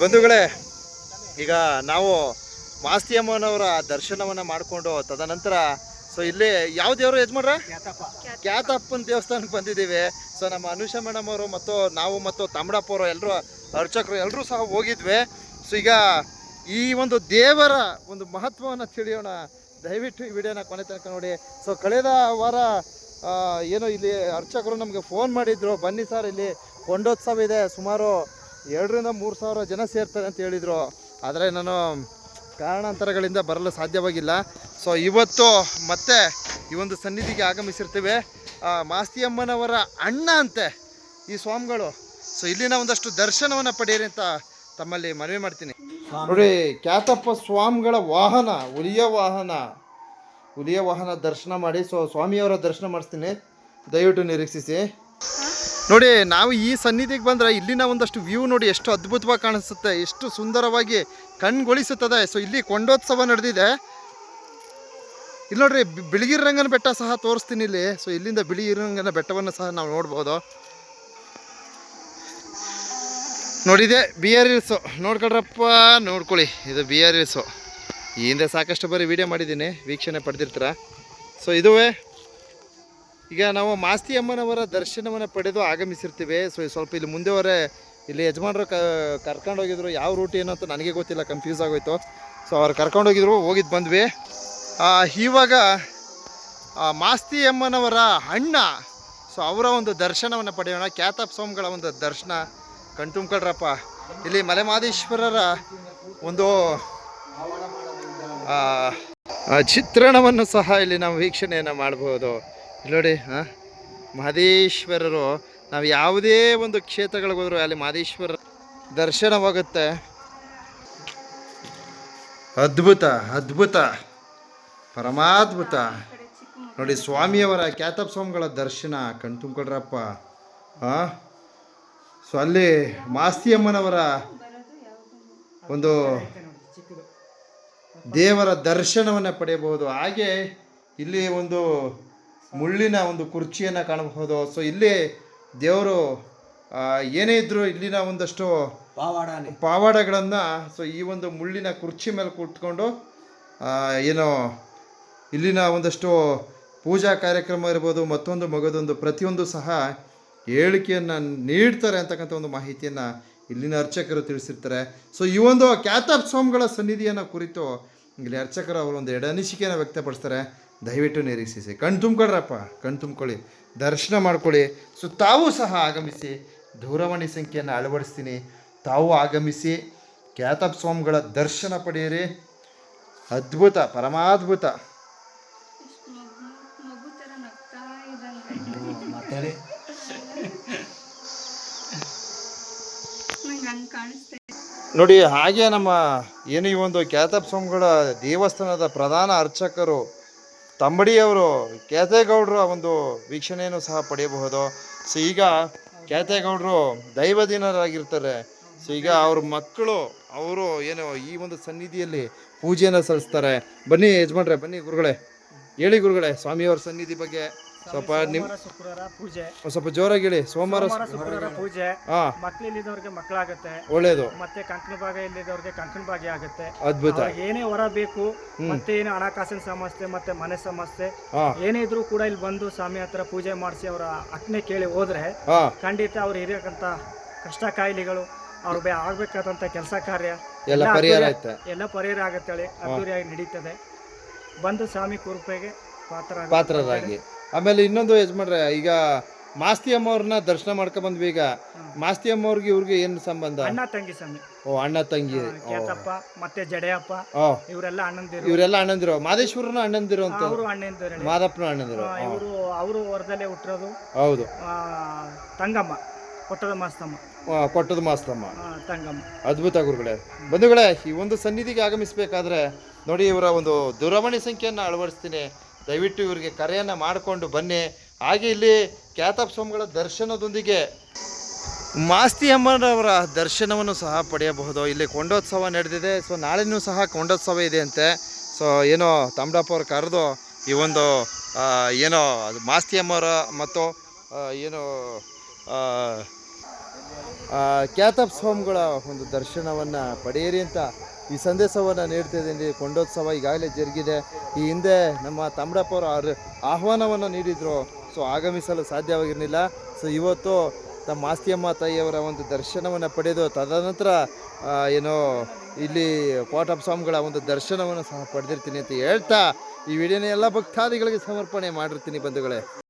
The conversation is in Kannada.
ಬಂಧುಗಳೇ ಈಗ ನಾವು ಮಾಸ್ತಿ ಅಮ್ಮನವರ ದರ್ಶನವನ್ನ ಮಾಡಿಕೊಂಡು ತದನಂತರ ಸೊ ಇಲ್ಲಿ ಯಾವ ದೇವರು ಯಜಮಾನ್ರ? ಕ್ಯಾತಪ್ಪನ ದೇವಸ್ಥಾನಕ್ಕೆ ಬಂದಿದ್ದೀವಿ. ಸೊ ನಮ್ಮ ಅನುಷ ಮೇಡಮ್ ಅವರು ಮತ್ತು ನಾವು ಮತ್ತು ತಮ್ಮಡಪ್ಪ ಅವರು ಎಲ್ಲರೂ ಅರ್ಚಕರು ಎಲ್ಲರೂ ಸಹ ಹೋಗಿದ್ವಿ. ಸೊ ಈಗ ಈ ಒಂದು ದೇವರ ಒಂದು ಮಹತ್ವವನ್ನು ತಿಳಿಯೋಣ. ದಯವಿಟ್ಟು ಈ ವಿಡಿಯೋನ ಕೊನೆ ತನಕ ನೋಡಿ. ಸೊ ಕಳೆದ ವಾರ ಏನೋ ಇಲ್ಲಿ ಅರ್ಚಕರು ನಮಗೆ ಫೋನ್ ಮಾಡಿದ್ರು. ಬನ್ನಿ ಸರ್ ಇಲ್ಲಿ ಕೊಂಡೋತ್ಸವ ಇದೆ. ಸುಮಾರು ಎರಡರಿಂದ ಮೂರು ಸಾವಿರ ಜನ ಸೇರ್ತಾರೆ ಅಂತ ಹೇಳಿದರು. ಆದರೆ ನಾನು ಕಾರಣಾಂತರಗಳಿಂದ ಬರಲು ಸಾಧ್ಯವಾಗಿಲ್ಲ. ಸೊ ಇವತ್ತು ಮತ್ತೆ ಈ ಒಂದು ಸನ್ನಿಧಿಗೆ ಆಗಮಿಸಿರ್ತೇವೆ. ಮಾಸ್ತಿಯಮ್ಮನವರ ಅಣ್ಣ ಅಂತೆ ಈ ಸ್ವಾಮಿಗಳು. ಸೊ ಇಲ್ಲಿನ ಒಂದಷ್ಟು ದರ್ಶನವನ್ನು ಪಡೆಯಿರಿ ಅಂತ ತಮ್ಮಲ್ಲಿ ಮನವಿ ಮಾಡ್ತೀನಿ. ನೋಡಿ, ಖ್ಯಾತಪ್ಪ ಸ್ವಾಮಿಗಳ ವಾಹನ, ಹುಲಿಯ ವಾಹನ. ಹುಲಿಯ ವಾಹನ ದರ್ಶನ ಮಾಡಿ, ಸೊ, ಸ್ವಾಮಿಯವರ ದರ್ಶನ ಮಾಡಿಸ್ತೀನಿ. ದಯವಿಟ್ಟು ನಿರೀಕ್ಷಿಸಿ. ನೋಡಿ, ನಾವು ಈ ಸನ್ನಿಧಿಗೆ ಬಂದರೆ ಇಲ್ಲಿನ ಒಂದಷ್ಟು ವ್ಯೂ ನೋಡಿ ಎಷ್ಟು ಅದ್ಭುತವಾಗಿ ಕಾಣಿಸುತ್ತೆ, ಎಷ್ಟು ಸುಂದರವಾಗಿ ಕಣ್ಗೊಳಿಸುತ್ತದೆ. ಸೊ ಇಲ್ಲಿ ಕೊಂಡೋತ್ಸವ ನಡೆದಿದೆ. ಇಲ್ಲಿ ನೋಡ್ರಿ ಬಿಳಿಗಿರಿ ರಂಗನ ಬೆಟ್ಟ ಸಹ ತೋರಿಸ್ತೀನಿ ಇಲ್ಲಿ. ಸೊ ಇಲ್ಲಿಂದ ಬಿಳಿಗಿರಿರಂಗನ ಬೆಟ್ಟವನ್ನು ಸಹ ನಾವು ನೋಡ್ಬೋದು. ನೋಡಿದೆ ಬಿ ಆರ್ ಇಲ್ಸು ನೋಡ್ಕೊಳ್ರಪ್ಪ, ನೋಡ್ಕೊಳ್ಳಿ, ಇದು ಬಿ ಆರ್ ಇಲ್ಸು ಈ ಹಿಂದೆ ಸಾಕಷ್ಟು ಬಾರಿ ವೀಡಿಯೋ ಮಾಡಿದ್ದೀನಿ, ವೀಕ್ಷಣೆ ಪಡೆದಿರ್ತೀರ? ಸೊ ಇದುವೇ ಈಗ ನಾವು ಮಾಸ್ತಿ ಅಮ್ಮನವರ ದರ್ಶನವನ್ನು ಪಡೆದು ಆಗಮಿಸಿರ್ತೀವಿ. ಸೊ ಸ್ವಲ್ಪ ಇಲ್ಲಿ ಮುಂದೆವರೆ ಇಲ್ಲಿ ಯಜಮಾನರು ಕ, ಕರ್ಕೊಂಡು ಹೋಗಿದ್ರು. ಯಾವ ರೂಟ್ ಏನು ಅಂತ ನನಗೆ ಗೊತ್ತಿಲ್ಲ ಕನ್ಫ್ಯೂಸ್ ಆಗೋಯ್ತು. ಸೊ ಅವ್ರು ಕರ್ಕೊಂಡೋಗಿದ್ರು ಹೋಗಿದ್ದು ಬಂದ್ವಿ. ಇವಾಗ ಮಾಸ್ತಿ ಅಮ್ಮನವರ ಅಣ್ಣ, ಸೊ, ಅವರ ಒಂದು ದರ್ಶನವನ್ನು ಪಡೆಯೋಣ. ಕ್ಯಾತಪ್ ಸ್ವಾಮಿಗಳ ಒಂದು ದರ್ಶನ. ಕಣ್ತುಂಬ್ಕೊಳ್ರಪ್ಪ ಇಲ್ಲಿ ಮಲೆಮಾದೇಶ್ವರರ ಒಂದು ಚಿತ್ರಣವನ್ನು ಸಹ ಇಲ್ಲಿ ನಾವು ವೀಕ್ಷಣೆಯನ್ನು ಮಾಡ್ಬೋದು. ಇಲ್ಲಿ ನೋಡಿ ಹಾಂ ಮಹದೇಶ್ವರರು, ನಾವು ಯಾವುದೇ ಒಂದು ಕ್ಷೇತ್ರಗಳಿಗೆ ಹೋದ್ರು ಅಲ್ಲಿ ಮಹದೇಶ್ವರ ದರ್ಶನವಾಗುತ್ತೆ. ಅದ್ಭುತ ಅದ್ಭುತ, ಪರಮಾದ್ಭುತ. ನೋಡಿ, ಸ್ವಾಮಿಯವರ ಕ್ಯಾತಪ್ ಸ್ವಾಮಿಗಳ ದರ್ಶನ ಕಣ್ತುಂಬ್ಕೊಳ್ರಪ್ಪ ಹಾಂ ಸೊ ಅಲ್ಲಿ ಮಾಸ್ತಿ ಅಮ್ಮನವರ ಒಂದು ದೇವರ ದರ್ಶನವನ್ನು ಪಡೆಯಬಹುದು. ಹಾಗೆ ಇಲ್ಲಿ ಒಂದು ಮುಳ್ಳಿನ ಒಂದು ಕುರ್ಚಿಯನ್ನು ಕಾಣಬಹುದು. ಸೊ ಇಲ್ಲಿ ದೇವರು ಏನೇ ಇದ್ರು ಇಲ್ಲಿನ ಒಂದಷ್ಟು ಪಾವಾಡ ಪಾವಾಡಗಳನ್ನು ಸೊ ಈ ಒಂದು ಮುಳ್ಳಿನ ಕುರ್ಚಿ ಮೇಲೆ ಕೂತ್ಕೊಂಡು ಏನು ಇಲ್ಲಿನ ಒಂದಷ್ಟು ಪೂಜಾ ಕಾರ್ಯಕ್ರಮ ಇರ್ಬೋದು ಮತ್ತೊಂದು ಮಗದೊಂದು ಪ್ರತಿಯೊಂದು ಸಹ ಹೇಳಿಕೆಯನ್ನು ನೀಡ್ತಾರೆ ಅಂತಕ್ಕಂಥ ಒಂದು ಮಾಹಿತಿಯನ್ನು ಇಲ್ಲಿನ ಅರ್ಚಕರು ತಿಳಿಸಿರ್ತಾರೆ. ಸೊ ಈ ಒಂದು ಖ್ಯಾತ ಸ್ವಾಮಿಗಳ ಸನ್ನಿಧಿಯನ್ನು ಕುರಿತು ಇಲ್ಲಿ ಅರ್ಚಕರು ಅವರು ಒಂದು ಎಡನಿಸಿಕೆಯನ್ನು ವ್ಯಕ್ತಪಡಿಸ್ತಾರೆ. ದಯವಿಟ್ಟು ನಿರೀಕ್ಷಿಸಿ. ಕಣ್ ತುಂಬ್ಕೊಳ್ರಪ್ಪ. ಕಣ್ ತುಂಬ್ಕೊಳ್ಳಿ. ದರ್ಶನ ಮಾಡ್ಕೊಳ್ಳಿ. ಸೊ ತಾವು ಸಹ ಆಗಮಿಸಿ. ದೂರವಾಣಿ ಸಂಖ್ಯೆಯನ್ನು ಅಳವಡಿಸ್ತೀನಿ. ತಾವು ಆಗಮಿಸಿ. ಕ್ಯಾತಪ್ ಸ್ವಾಮಿಗಳ ದರ್ಶನ ಪಡೆಯಿರಿ. ಅದ್ಭುತ ಪರಮಾದ್ಭುತ. ನೋಡಿ ಹಾಗೆ ನಮ್ಮ ಏನು ಈ ಒಂದು ಕ್ಯಾತಪ್ ಸ್ವಾಮಿಗಳ ದೇವಸ್ಥಾನದ ಪ್ರಧಾನ ಅರ್ಚಕರು ತಂಬಡಿಯವರು ಕ್ಯಾತೇಗೌಡರ ಒಂದು ವೀಕ್ಷಣೆಯನ್ನು ಸಹ ಪಡೆಯಬಹುದು. ಸೊ, ಈಗ ಕ್ಯಾತೇಗೌಡರು ದೈವದಿನರಾಗಿರ್ತಾರೆ. ಸೊ, ಈಗ ಅವ್ರ ಮಕ್ಕಳು, ಅವರು ಏನು ಈ ಒಂದು ಸನ್ನಿಧಿಯಲ್ಲಿ ಪೂಜೆಯನ್ನು ಸಲ್ಲಿಸ್ತಾರೆ. ಬನ್ನಿ ಯಜಮಾನ್ರೆ, ಬನ್ನಿ ಗುರುಗಳೇ. ಹೇಳಿ ಗುರುಗಳೇ, ಸ್ವಾಮಿಯವರ ಸನ್ನಿಧಿ ಬಗ್ಗೆ. ಸ್ವಲ್ಪ ನಿಮ್ ಶುಕ್ರವಾರ ಪೂಜೆ. ಸ್ವಲ್ಪ ಜೋರಾಗಿ ಹೇಳಿ ಸೋಮವಾರ ಸೋಮವಾರ ಶುಕ್ರವಾರ ಪೂಜೆ. ಹಾಂ. ಮಕ್ಕಳಾಗತ್ತೆ. ಒಳ್ಳೆಯದು ಮತ್ತೆ ಕಂಕಣ ಭಾಗ ಇಲ್ಲಿದ್ದವ್ರಿಗೆ ಕಂಕಣ ಭಾಗ ಆಗುತ್ತೆ. ಅದ್ಭುತ. ಅವ್ರಿಗೆ ಏನೇ ಹೊರ ಬೇಕು ಮತ್ತೆ ಏನೇ ಹಣಕಾಸಿನ ಸಮಸ್ಯೆ ಮತ್ತೆ ಮನೆ ಸಮಸ್ಯೆ ಹಾಂ. ಏನೇ ಇದ್ರೂ ಕೂಡ ಇಲ್ಲಿ ಬಂದು ಸ್ವಾಮಿ ಹತ್ರ ಪೂಜೆ ಮಾಡಿಸಿ ಅವರ ಅಕ್ನೆ ಕೇಳಿ ಹೋದ್ರೆ ಹಾಂ. ಖಂಡಿತ ಅವ್ರು ಇರಕ್ಕಂತ ಕಷ್ಟ ಕಾಯಿಲೆಗಳು ಅವ್ರು ಬೇ ಆಗ್ಬೇಕಾದಂತ ಕೆಲಸ ಕಾರ್ಯ ಎಲ್ಲ ಪರಿಹಾರ ಆಯ್ತಾ ಎಲ್ಲ ಪರಿಹಾರ ಆಗತ್ತೇಳಿ ಅದ್ದೂರಿಯಾಗಿ ನಡೀತದೆ. ಬಂದು ಸ್ವಾಮಿ ಕೃಪೆಗೆ ಪಾತ್ರ ಪಾತ್ರರಾಗಿ. ಆಮೇಲೆ ಇನ್ನೊಂದು ಯಜಮಾನ್ರೆ ಈಗ ಮಾಸ್ತಿ ಅಮ್ಮವ್ರನ್ನ ದರ್ಶನ ಮಾಡ್ಕೊಂಡ್ ಬಂದ್ವಿ ಈಗ. ಮಾಸ್ತಿ ಅಮ್ಮವ್ರಿಗೆ ಇವ್ರಿಗೆ ಏನು ಸಂಬಂಧ? ಅಣ್ಣ ತಂಗಿ ಸ್ವಾಮಿ. ಓ ಅಣ್ಣ ತಂಗಿ. ಕೇತಪ್ಪ ಮತ್ತೆ ಜಡೆಯಪ್ಪ ಓ. ಇವರೆಲ್ಲ ಅಣ್ಣಂದಿರು. ಇವರೆಲ್ಲ ಅಣ್ಣಂದಿರು. ಮಾದೇಶ್ವರನ ಅಣ್ಣಂದಿರು ಅಂತ. ಅವರು ಅಣ್ಣಂದಿರು ಮಾದಪ್ಪನ ಅಣ್ಣಂದಿರು. ಇವರು ಅವರು ಹೊರದಲ್ಲೇ ಹುಟ್ಟಿರೋದು. ಹೌದು. ತಂಗಮ್ಮ ಕೊಟ್ಟದ ಮಾಸ್ತಮ್ಮ. ಕೊಟ್ಟದ ಮಾಸ್ತಮ್ಮ. ತಂಗಮ್ಮ. ಅದ್ಭುತ ಗುರುಗಳೇ. ಬಂಧುಗಳೇ ಈ ಒಂದು ಸನ್ನಿಧಿಗೆ ಆಗಮಿಸಬೇಕಾದ್ರೆ ನೋಡಿ ಇವರ ಒಂದು ದೂರವಾಣಿ ಸಂಖ್ಯೆಯನ್ನು ಅಳವಡಿಸ್ತೀನಿ. ದಯವಿಟ್ಟು ಇವರಿಗೆ ಕರೆಯನ್ನು ಮಾಡಿಕೊಂಡು ಬನ್ನಿ. ಹಾಗೆ ಇಲ್ಲಿ ಕ್ಯಾತಪ್ ಸ್ವಾಮಿಗಳ ದರ್ಶನದೊಂದಿಗೆ ಮಾಸ್ತಿ ಅಮ್ಮನವರ ದರ್ಶನವನ್ನು ಸಹ ಪಡೆಯಬಹುದು. ಇಲ್ಲಿ ಕೊಂಡೋತ್ಸವ ನಡೆದಿದೆ. ಸೊ ನಾಳೆನೂ ಸಹ ಕೊಂಡೋತ್ಸವ ಇದೆ ಅಂತೆ ಸೊ ಏನೋ ತಮ್ಮಡಪ್ಪ ಅವ್ರು ಕರೆದು ಈ ಒಂದು ಏನೋ ಮಾಸ್ತಿ ಅಮ್ಮರ ಮತ್ತು ಏನು ಆ, ಖ್ಯಾತಪ್ ಸ್ವಾಮಿಗಳ ಒಂದು ದರ್ಶನವನ್ನು ಪಡೆಯಿರಿ ಅಂತ ಈ ಸಂದೇಶವನ್ನು ನೀಡ್ತಿದ್ದೀನಿ ಕೊಂಡೋತ್ಸವ ಈಗಾಗಲೇ ಜರುಗಿದೆ. ಈ ಹಿಂದೆ ನಮ್ಮ ತಮ್ಮಡಪ್ಪ ಅವರು ಆಹ್ವಾನವನ್ನು ನೀಡಿದರು. ಸೊ ಆಗಮಿಸಲು ಸಾಧ್ಯವಾಗಿರಲಿಲ್ಲ. ಸೊ ಇವತ್ತು ತಮ್ಮ ಆಸ್ತಿಯಮ್ಮ ತಾಯಿಯವರ ಒಂದು ದರ್ಶನವನ್ನು ಪಡೆದು ತದನಂತರ ಏನೋ ಇಲ್ಲಿ ಕೋಟಪ್ಪ ಸ್ವಾಮಿಗಳ ಒಂದು ದರ್ಶನವನ್ನು ಸಹ ಪಡೆದಿರ್ತೀನಿ ಅಂತ ಹೇಳ್ತಾ ಈ ವಿಡಿಯೋನ ಎಲ್ಲ ಭಕ್ತಾದಿಗಳಿಗೆ ಸಮರ್ಪಣೆ ಮಾಡಿರ್ತೀನಿ ಬಂಧುಗಳೇ.